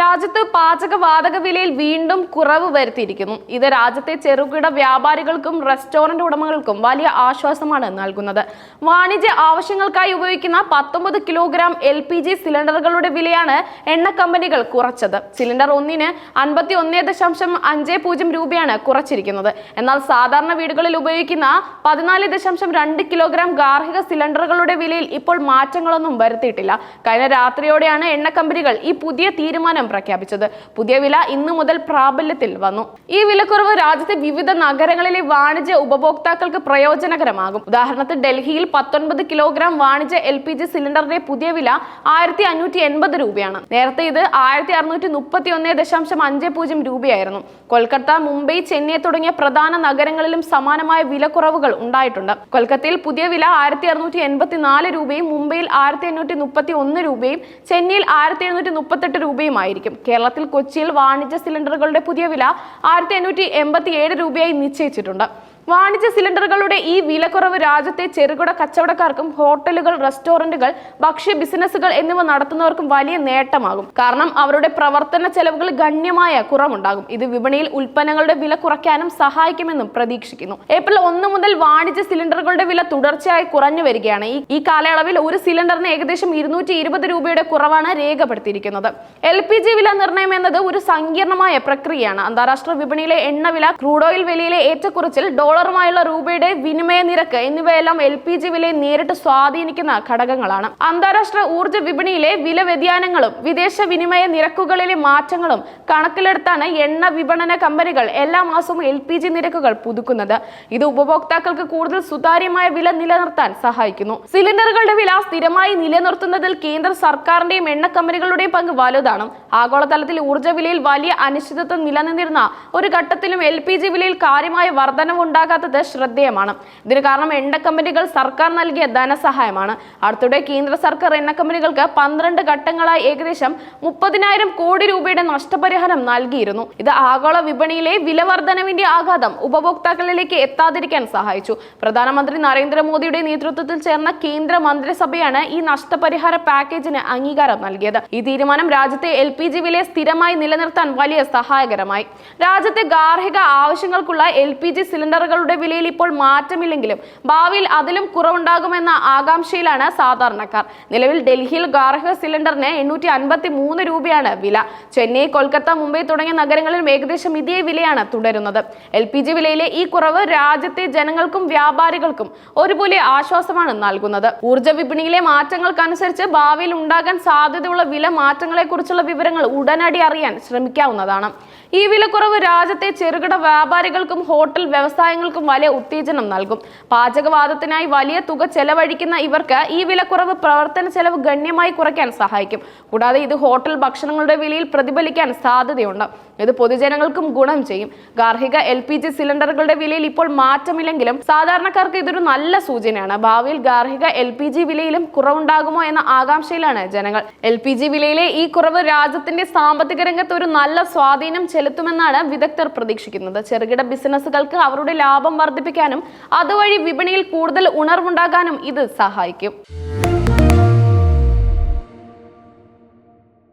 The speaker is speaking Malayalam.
രാജ്യത്ത് പാചകവാതക വിലയിൽ വീണ്ടും കുറവ് വരുത്തിയിരിക്കുന്നു. ഇത് രാജ്യത്തെ ചെറുകിട വ്യാപാരികൾക്കും റെസ്റ്റോറന്റ് ഉടമകൾക്കും വലിയ ആശ്വാസമാണ് നൽകുന്നത്. വാണിജ്യ ആവശ്യങ്ങൾക്കായി ഉപയോഗിക്കുന്ന പത്തൊമ്പത് കിലോഗ്രാം എൽ പി ജി സിലിണ്ടറുകളുടെ വിലയാണ് എണ്ണ കമ്പനികൾ കുറച്ചത്. സിലിണ്ടർ ഒന്നിന് അൻപത്തി ഒന്നേ ദശാംശം അഞ്ച് പൂജ്യം രൂപയാണ് കുറച്ചിരിക്കുന്നത്. എന്നാൽ സാധാരണ വീടുകളിൽ ഉപയോഗിക്കുന്ന പതിനാല് ദശാംശം രണ്ട് കിലോഗ്രാം ഗാർഹിക സിലിണ്ടറുകളുടെ വിലയിൽ ഇപ്പോൾ മാറ്റങ്ങളൊന്നും വരുത്തിയിട്ടില്ല. കഴിഞ്ഞ രാത്രിയോടെയാണ് എണ്ണ കമ്പനികൾ ഈ പുതിയ തീരുമാനം പ്രഖ്യാപിച്ചത്. പുതിയ വില ഇന്നു മുതൽ പ്രാബല്യത്തിൽ വന്നു. ഈ വിലക്കുറവ് രാജ്യത്തെ വിവിധ നഗരങ്ങളിലെ വാണിജ്യ ഉപഭോക്താക്കൾക്ക് പ്രയോജനകരമാകും. ഉദാഹരണത്തിന് ഡൽഹിയിൽ പത്തൊൻപത് കിലോഗ്രാം വാണിജ്യ എൽ പി ജി സിലിണ്ടറിന്റെ പുതിയ വില ആയിരത്തി അഞ്ഞൂറ്റി എൺപത് രൂപയാണ്. നേരത്തെ ഇത് ആയിരത്തി അറുന്നൂറ്റി മുപ്പത്തി ഒന്ന് ദശാംശം അഞ്ച് പൂജ്യം രൂപയായിരുന്നു. കൊൽക്കത്ത മുംബൈ ചെന്നൈ തുടങ്ങിയ പ്രധാന നഗരങ്ങളിലും സമാനമായ വിലക്കുറവുകൾ ഉണ്ടായിട്ടുണ്ട്. കൊൽക്കത്തയിൽ പുതിയ വില ആയിരത്തി അറുന്നൂറ്റി എൺപത്തി നാല് രൂപയും മുംബൈയിൽ ആയിരത്തി എണ്ണൂറ്റി മുപ്പത്തി ഒന്ന് രൂപയും ചെന്നൈയിൽ ആയിരത്തി എഴുന്നൂറ്റി മുപ്പത്തെട്ട് രൂപയുമായിരിക്കും കേരളത്തിൽ കൊച്ചിയിൽ വാണിജ്യ സിലിണ്ടറുകളുടെ പുതിയ വില ആയിരത്തി എണ്ണൂറ്റി എൺപത്തി ഏഴ് രൂപയായി നിശ്ചയിച്ചിട്ടുണ്ട്. വാണിജ്യ സിലിണ്ടറുകളുടെ ഈ വിലക്കുറവ് രാജ്യത്തെ ചെറുകിട കച്ചവടക്കാർക്കും ഹോട്ടലുകൾ റെസ്റ്റോറന്റുകൾ ഭക്ഷ്യ ബിസിനസ്സുകൾ എന്നിവ നടത്തുന്നവർക്കും വലിയ നേട്ടമാകും. കാരണം അവരുടെ പ്രവർത്തന ചെലവുകൾ ഗണ്യമായ കുറവുണ്ടാകും. ഇത് വിപണിയിൽ ഉൽപ്പന്നങ്ങളുടെ വില കുറയ്ക്കാനും സഹായിക്കുമെന്നും പ്രതീക്ഷിക്കുന്നു. ഏപ്രിൽ ഒന്ന് മുതൽ വാണിജ്യ സിലിണ്ടറുകളുടെ വില തുടർച്ചയായി കുറഞ്ഞു വരികയാണ്. ഈ കാലയളവിൽ ഒരു സിലിണ്ടറിന് ഏകദേശം ഇരുന്നൂറ്റി ഇരുപത് രൂപയുടെ കുറവാണ് രേഖപ്പെടുത്തിയിരിക്കുന്നത്. എൽ പി ജി വില നിർണയം എന്നത് ഒരു സങ്കീർണമായ പ്രക്രിയയാണ്. അന്താരാഷ്ട്ര വിപണിയിലെ എണ്ണവില ക്രൂഡ് ഓയിൽ വിലയിലെ ഏറ്റക്കുറച്ചിൽ ഡോളറുമായുള്ള രൂപയുടെ വിനിമയ നിരക്ക് എന്നിവയെല്ലാം എൽ പി ജി വിലയെ നേരിട്ട് സ്വാധീനിക്കുന്ന ഘടകങ്ങളാണ്. അന്താരാഷ്ട്ര ഊർജ വിപണിയിലെ വില വ്യതിയാനങ്ങളും വിദേശ വിനിമയ നിരക്കുകളിലെ മാറ്റങ്ങളും കണക്കിലെടുത്താണ് എണ്ണ വിപണന കമ്പനികൾ എല്ലാ മാസവും എൽ പി ജി നിരക്കുകൾ പുതുക്കുന്നത്. ഇത് ഉപഭോക്താക്കൾക്ക് കൂടുതൽ സുതാര്യമായ വില നിലനിർത്താൻ സഹായിക്കുന്നു. സിലിണ്ടറുകളുടെ വില സ്ഥിരമായി നിലനിർത്തുന്നതിൽ കേന്ദ്ര സർക്കാരിന്റെയും എണ്ണ കമ്പനികളുടെയും പങ്ക് വലുതാണ്. ആഗോളതലത്തിൽ ഊർജ വിലയിൽ വലിയ അനിശ്ചിതത്വം നിലനിന്നിരുന്ന ഒരു ഘട്ടത്തിലും എൽ പി ജി വിലയിൽ കാര്യമായ വർധനവ് ഉണ്ടാകാത്തത് ശ്രദ്ധേയമാണ്. ഇതിന് കാരണം എണ്ണ കമ്പനികൾ സർക്കാർ നൽകിയ ധനസഹായമാണ്. അടുത്തിടെ കേന്ദ്ര സർക്കാർ എണ്ണ കമ്പനികൾക്ക് പന്ത്രണ്ട് ഘട്ടങ്ങളായി ഏകദേശം മുപ്പതിനായിരം കോടി രൂപയുടെ നഷ്ടപരിഹാരം നൽകിയിരുന്നു. ഇത് ആഗോള വിപണിയിലെ വില വർധനവിന്റെ ആഘാതം ഉപഭോക്താക്കളിലേക്ക് എത്താതിരിക്കാൻ സഹായിച്ചു. പ്രധാനമന്ത്രി നരേന്ദ്രമോദിയുടെ നേതൃത്വത്തിൽ ചേർന്ന കേന്ദ്ര മന്ത്രിസഭയാണ് ഈ നഷ്ടപരിഹാര പാക്കേജിന് അംഗീകാരം നൽകിയത്. ഈ തീരുമാനം രാജ്യത്തെ എൽ പി ജി വിലയെ സ്ഥിരമായി നിലനിർത്താൻ വലിയ സഹായകരമായി. രാജ്യത്തെ ഗാർഹിക ആവശ്യങ്ങൾക്കുള്ള എൽ പി ജി സിലിണ്ടറുകളുടെ വിലയിൽ ഇപ്പോൾ മാറ്റമില്ലെങ്കിലും ഭാവിയിൽ അതിലും കുറവുണ്ടാകുമെന്ന ആകാംക്ഷയിലാണ് സാധാരണക്കാർ. നിലവിൽ ഡൽഹിയിൽ ഗാർഹിക സിലിണ്ടറിന് എണ്ണൂറ്റി അൻപത്തി മൂന്ന് രൂപയാണ് വില. ചെന്നൈ കൊൽക്കത്ത മുംബൈ തുടങ്ങിയ നഗരങ്ങളിലും ഏകദേശം ഇതേ വിലയാണ് തുടരുന്നത്. എൽ പി ജി വിലയിലെ ഈ കുറവ് രാജ്യത്തെ ജനങ്ങൾക്കും വ്യാപാരികൾക്കും ഒരുപോലെ ആശ്വാസമാണ് നൽകുന്നത്. ഊർജ വിപണിയിലെ മാറ്റങ്ങൾക്കനുസരിച്ച് ഭാവിയിൽ ഉണ്ടാകാൻ സാധ്യതയുള്ള വില മാറ്റങ്ങളെക്കുറിച്ചുള്ള വിവരങ്ങൾ ഉടനടി അറിയാൻ ശ്രമിക്കാവുന്നതാണ്. ഈ വിലക്കുറവ് രാജ്യത്തെ ചെറുകിട വ്യാപാരികൾക്കും ഹോട്ടൽ വ്യവസായങ്ങൾക്കും വലിയ ഉത്തേജനം നൽകും. പാചകവാദത്തിനായി വലിയ തുക ചെലവഴിക്കുന്ന ഇവർക്ക് ഈ വിലക്കുറവ് പ്രവർത്തന ചെലവ് ഗണ്യമായി കുറയ്ക്കാൻ സഹായിക്കും. കൂടാതെ ഇത് ഹോട്ടൽ ഭക്ഷണങ്ങളുടെ വിലയിൽ പ്രതിഫലിക്കാൻ സാധ്യതയുണ്ട്. ഇത് പൊതുജനങ്ങൾക്കും ഗുണം ചെയ്യും. ഗാർഹിക എൽ പി ജി സിലിണ്ടറുകളുടെ വിലയിൽ ഇപ്പോൾ മാറ്റമില്ലെങ്കിലും സാധാരണക്കാർക്ക് ഇതൊരു നല്ല സൂചനയാണ്. ഭാവിയിൽ ഗാർഹിക എൽ പി ജി വിലയിലും കുറവുണ്ടാകുമോ എന്ന ആകാംക്ഷയിലാണ് ജനങ്ങൾ. എൽ പി ജി വിലയിലെ ഈ കുറവ് രാജ്യത്തിന്റെ സാമ്പത്തിക രംഗത്ത് ഒരു നല്ല സ്വാധീനം ചെലുത്തുമെന്നാണ് വിദഗ്ധർ പ്രതീക്ഷിക്കുന്നത്. ചെറുകിട ബിസിനസ്സുകൾക്ക് അവരുടെ ലാഭം വർദ്ധിപ്പിക്കാനും അതുവഴി വിപണിയിൽ കൂടുതൽ ഉണർവുണ്ടാകാനും ഇത് സഹായിക്കും.